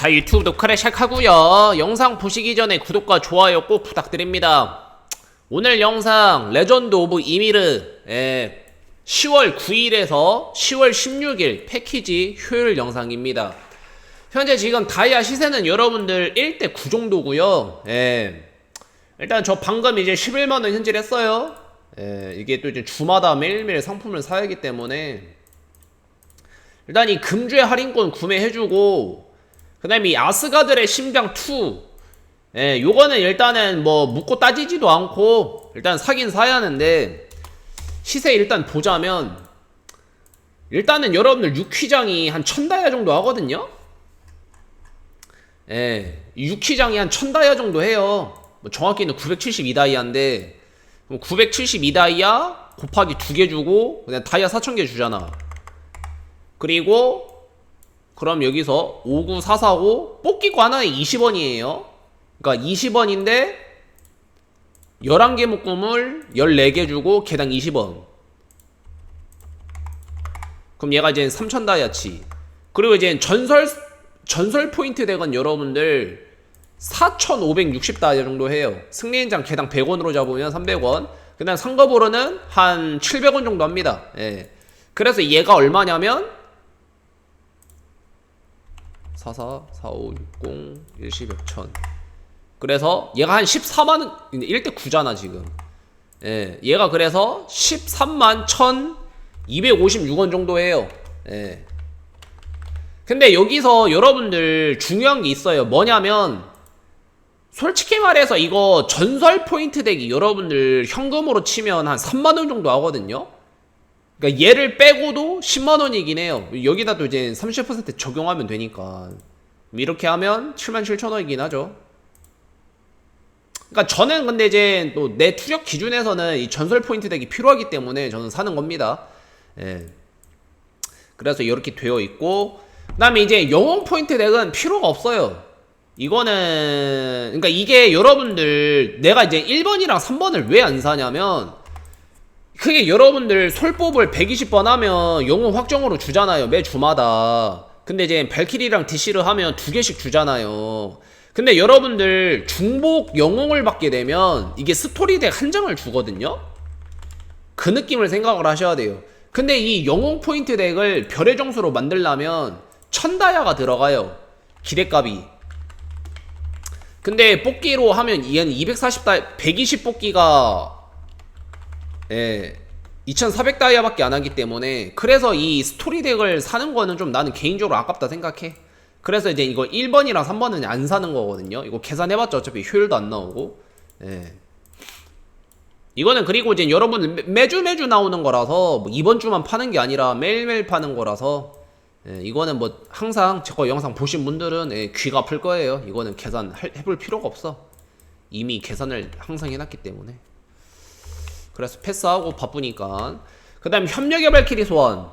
자 유튜브도 크래샥 하고요. 영상 보시기 전에 구독과 좋아요 꼭 부탁드립니다. 오늘 영상 레전드 오브 이미르 예, 10월 9일에서 10월 16일 패키지 효율 영상입니다. 현재 지금 다이아 시세는 여러분들 1대 9 정도고요. 예, 일단 저 방금 이제 11만원 현질했어요. 예, 이게 또 이제 주마다 매일매일 상품을 사야 하기 때문에 일단 이 금주의 할인권 구매해주고 그 다음에 이 아스가들의 심장 2 예, 요거는 일단은 뭐 묻고 따지지도 않고 일단 사긴 사야 하는데 시세 일단 보자면 일단은 여러분들 6휘장이 한 1000다이아 정도 하거든요. 예, 6휘장이 한 1000다이아 정도 해요. 뭐 정확히는 972다이아인데 972다이아 곱하기 2개 주고 그냥 다이아 4000개 주잖아. 그리고 그럼 여기서 59445 뽑기고 하나에 20원이에요. 그러니까 20원인데 11개 묶음을 14개 주고 개당 20원. 그럼 얘가 이제 3천 다이아치. 그리고 이제 전설 전설 포인트 덱은 여러분들 4,560 다이아 정도 해요. 승리인장 개당 100원으로 잡으면 300원. 그다음 상급으로는 한 700원 정도 합니다. 예. 그래서 얘가 얼마냐면 44, 45, 60, 10, 100, 1000. 그래서 얘가 한 14만원, 1대 9잖아, 지금. 예, 얘가 그래서 13만 1256원 정도 해요. 예. 근데 여기서 여러분들 중요한 게 있어요. 뭐냐면, 솔직히 말해서 이거 전설 포인트 덱이 여러분들 현금으로 치면 한 3만원 정도 하거든요? 그러니까 얘를 빼고도 10만 원이긴 해요. 여기다 또 이제 30% 적용하면 되니까 이렇게 하면 7만 7천 원이긴 하죠. 그러니까 저는 근데 이제 또 내 투력 기준에서는 이 전설 포인트 덱이 필요하기 때문에 저는 사는 겁니다. 예. 그래서 이렇게 되어 있고 그다음에 이제 영웅 포인트 덱은 필요가 없어요. 이거는 그러니까 이게 여러분들 내가 이제 1번이랑 3번을 왜 안 사냐면 그게 여러분들 솔법을 120번 하면 영웅 확정으로 주잖아요. 매 주마다. 근데 이제 발키리랑 디시를 하면 두 개씩 주잖아요. 근데 여러분들 중복 영웅을 받게 되면 이게 스토리덱 한 장을 주거든요. 그 느낌을 생각을 하셔야 돼요. 근데 이 영웅 포인트 덱을 별의 정수로 만들려면 천다야가 들어가요. 기대값이. 근데 뽑기로 하면 얘는 240다 120 뽑기가 예. 2400 다이아밖에 안 하기 때문에 그래서 이 스토리 덱을 사는 거는 좀 나는 개인적으로 아깝다 생각해. 그래서 이제 이거 1번이랑 3번은 안 사는 거거든요. 이거 계산해봤자 어차피 효율도 안 나오고. 예. 이거는 그리고 이제 여러분 매- 매주 매주 나오는 거라서 뭐 이번 주만 파는 게 아니라 매일매일 파는 거라서 예, 이거는 뭐 항상 제 거 영상 보신 분들은 예, 귀가 아플 거예요. 이거는 계산 할- 해볼 필요가 없어. 이미 계산을 항상 해놨기 때문에. 그래서 패스하고 바쁘니까. 그 다음 협력의 발키리 소환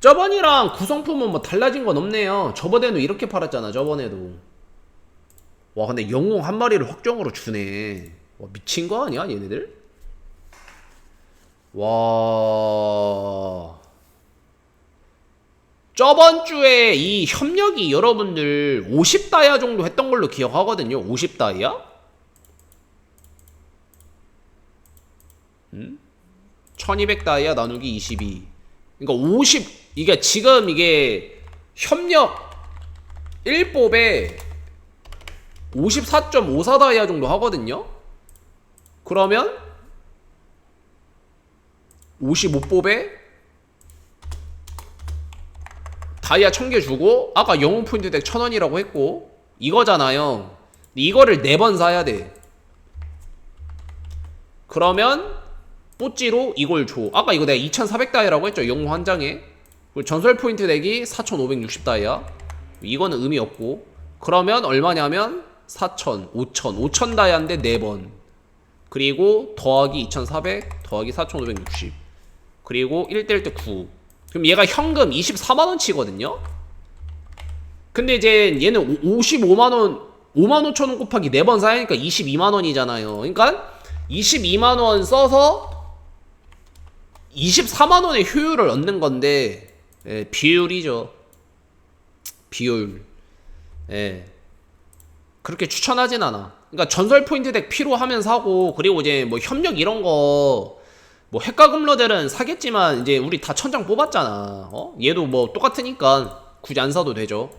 저번이랑 구성품은 뭐 달라진 건 없네요. 저번에도 이렇게 팔았잖아 저번에도. 와 근데 영웅 한 마리를 확정으로 주네. 와 미친 거 아니야 얘네들? 와. 저번 주에 이 협력이 여러분들 50다이아 정도 했던 걸로 기억하거든요 50다이아 1200 다이아 나누기 22. 그러니까 50 이게 지금 이게 협력 1뽑에 54.54 다이아 정도 하거든요. 그러면 55뽑에 다이아 1000개 주고 아까 영웅 포인트 덱 1000원이라고 했고 이거잖아요. 이거를 4번 사야 돼. 그러면 뽀찌로 이걸 줘. 아까 이거 내가 2400다이아라고 했죠. 영웅 한 장에. 전설 포인트 덱이 4560다이아. 이거는 의미 없고. 그러면 얼마냐면 4000, 5000, 5000 다이아인데 4번. 그리고 더하기 2400, 더하기 4560. 그리고 1대1 때 9. 그럼 얘가 현금 24만원치거든요? 근데 이제 얘는 55만원, 5만 5천원 곱하기 4번 사야니까 22만원이잖아요. 그러니까 22만원 써서 24만 원의 효율을 얻는 건데, 예, 비율이죠. 비율. 예. 그렇게 추천하진 않아. 그러니까 전설 포인트 덱 필요하면 사고 그리고 이제 뭐 협력 이런 거 뭐 핵가금러들은 사겠지만 이제 우리 다 천장 뽑았잖아. 어? 얘도 뭐 똑같으니까 굳이 안 사도 되죠.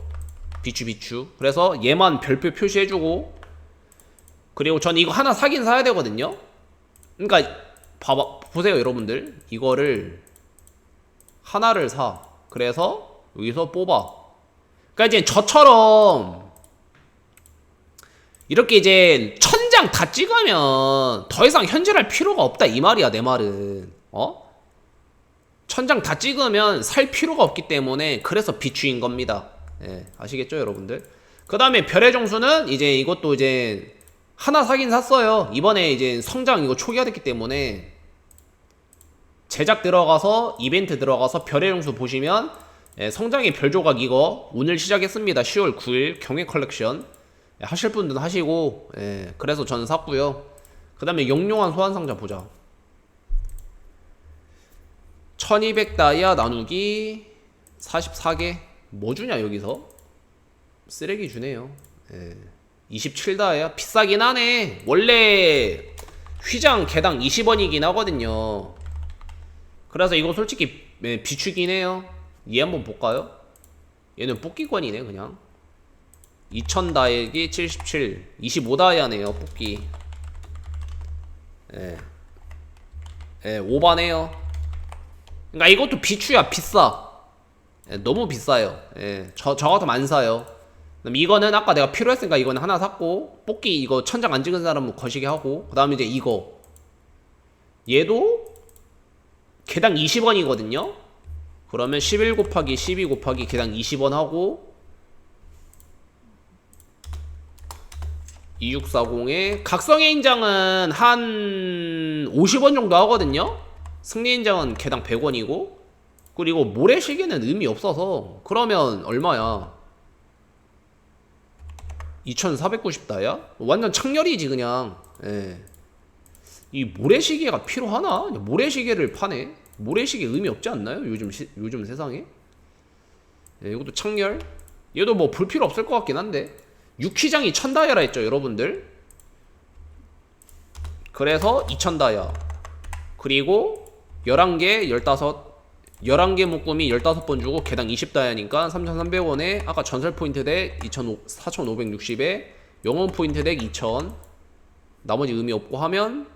비추 비추. 그래서 얘만 별표 표시해주고 그리고 전 이거 하나 사긴 사야 되거든요. 그러니까 봐봐 보세요 여러분들. 이거를 하나를 사. 그래서 여기서 뽑아. 그러니까 이제 저처럼 이렇게 이제 천장 다 찍으면 더 이상 현질할 필요가 없다 이 말이야 내 말은. 어? 천장 다 찍으면 살 필요가 없기 때문에 그래서 비추인 겁니다. 예 아시겠죠 여러분들? 그 다음에 별의 정수는 이제 이것도 이제 하나 사긴 샀어요. 이번에 이제 성장 이거 초기화 됐기 때문에 제작 들어가서 이벤트 들어가서 별의 정수 보시면 예, 성장의 별 조각 이거 오늘 시작했습니다. 10월 9일 경회 컬렉션. 예, 하실 분들은 하시고 예, 그래서 저는 샀고요. 그 다음에 영롱한 소환 상자 보자. 1200 다이아 나누기 44개. 뭐 주냐 여기서? 쓰레기 주네요. 예. 27 다이아 비싸긴 하네. 원래 휘장 개당 20원이긴 하거든요. 그래서 이거 솔직히 예, 비추긴 해요. 얘 한번 볼까요? 얘는 뽑기권이네 그냥. 2000 다이기 77 25다이아네요 뽑기. 예. 예, 오바네요. 그러니까 이것도 비추야 비싸. 예, 너무 비싸요. 예, 저, 저 같으면 안 사요 그럼 이거는 아까 내가 필요했으니까 이거는 하나 샀고 뽑기 이거 천장 안 찍은 사람은 거시기 하고 그 다음에 이제 이거 얘도 개당 20원이거든요 그러면 11 곱하기 12 곱하기 개당 20원 하고 2640에 각성의 인장은 한 50원 정도 하거든요. 승리 인장은 개당 100원이고 그리고 모래시계는 의미 없어서 그러면 얼마야? 2490다야? 완전 창렬이지 그냥. 예. 이 모래시계가 필요하나? 모래시계를 파네. 모래시계 의미 없지 않나요? 요즘 시, 요즘 세상에. 예, 이것도 창렬. 얘도 뭐 볼 필요 없을 것 같긴 한데. 6키장이 1000다이아라 했죠 여러분들 그래서 2000다이아 그리고 11개 15 11개 묶음이 15번 주고 개당 20다이아니까 3300원에 아까 전설 포인트 덱 4560에 영원 포인트 덱 2000 나머지 의미 없고 하면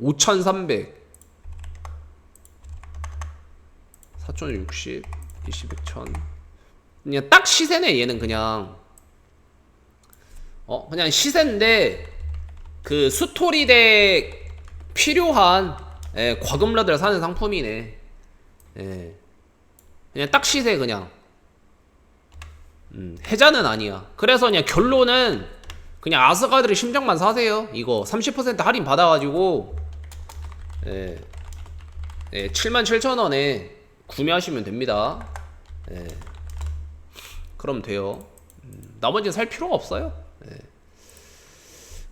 (5300) 4060 20 1000 그냥 딱 시세네 얘는 그냥. 어 그냥 시세인데 그 스토리 덱 필요한 예, 과금러들 사는 상품이네 예. 그냥 딱 시세 그냥 음, 해자는 아니야 그래서 그냥 결론은 그냥 아스가드를 심장만 사세요 이거 30% 할인 받아가지고 예, 예 77,000원에 구매하시면 됩니다. 예. 그럼 돼요. 음, 나머지는 살 필요가 없어요.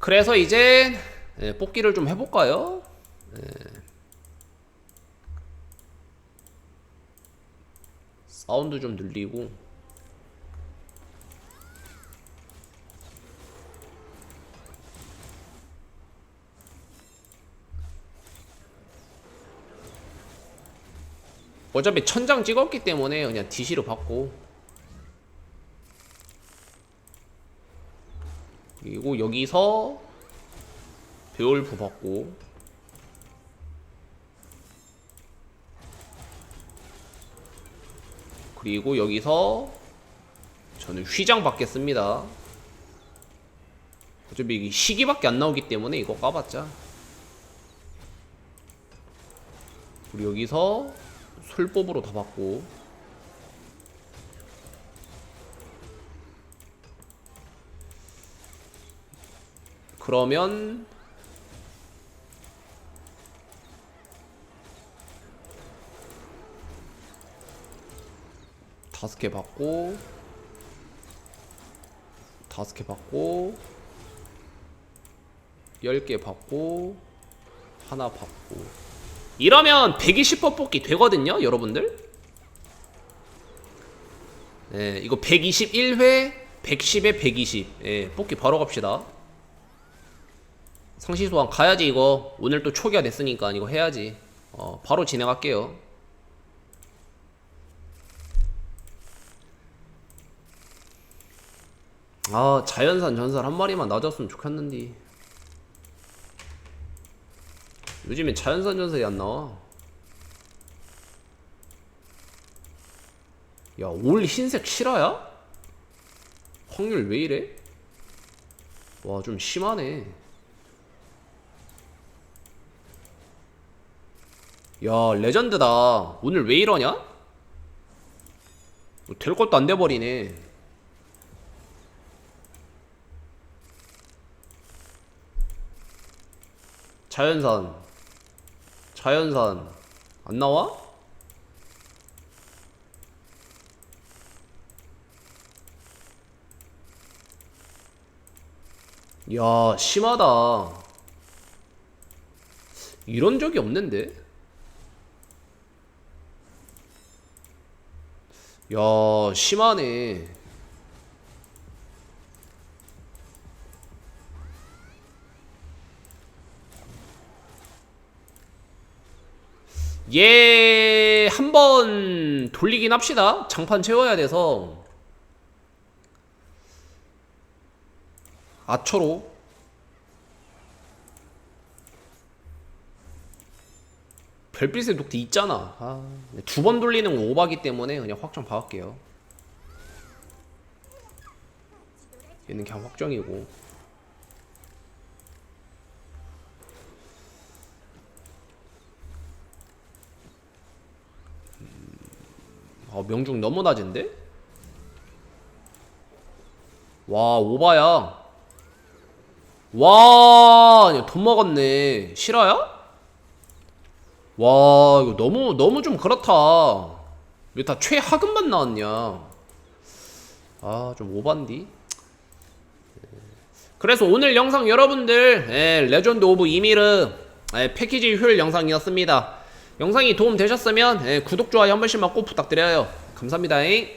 예. 그래서 이제 예, 뽑기를 좀 해볼까요? 예. 사운드 좀 늘리고 어차피 천장 찍었기 때문에 그냥 DC로 받고 그리고 여기서 베올프 받고. 그리고 여기서 저는 휘장 받겠습니다. 어차피 이게 시기밖에 안 나오기 때문에 이거 까봤자. 그리고 여기서 술법으로 다 받고 그러면 다섯 개 받고 다섯 개 받고 열 개 받고 하나 받고. 이러면 120% 뽑기 되거든요 여러분들. 네 이거 121회 110에 120 예, 뽑기 바로 갑시다 상시소환 가야지 이거. 오늘 또 초기화 됐으니까 이거 해야지. 어 바로 진행할게요. 아 자연산 전설 한 마리만 낮았으면 좋겠는데 요즘에 자연산 전설이 안 나와. 야 올 흰색 실화야? 확률 왜 이래? 와 좀 심하네 야 레전드다. 오늘 왜 이러냐? 뭐될 것도 안 돼버리네. 자연산. 자연산. 안 나와? 야 심하다. 이런 적이 없는데 야 심하네. 얘 한 번 돌리긴 합시다. 장판 채워야 돼서. 아처로 별빛의 녹티 있잖아. 아, 두번 돌리는 거 오바기 때문에 그냥 확정 박을게요. 얘는 그냥 확정이고. 아 명중 너무 낮은데? 와 오바야 와, 돈 먹었네. 실화야? 와, 이거 너무, 너무 좀 그렇다. 왜 다 최하급만 나왔냐. 아, 좀 오반디? 그래서 오늘 영상 여러분들, 예, 레전드 오브 이미르 예, 패키지 효율 영상이었습니다. 영상이 도움 되셨으면 예, 구독, 좋아요 한 번씩만 꼭 부탁드려요. 감사합니다. 잉.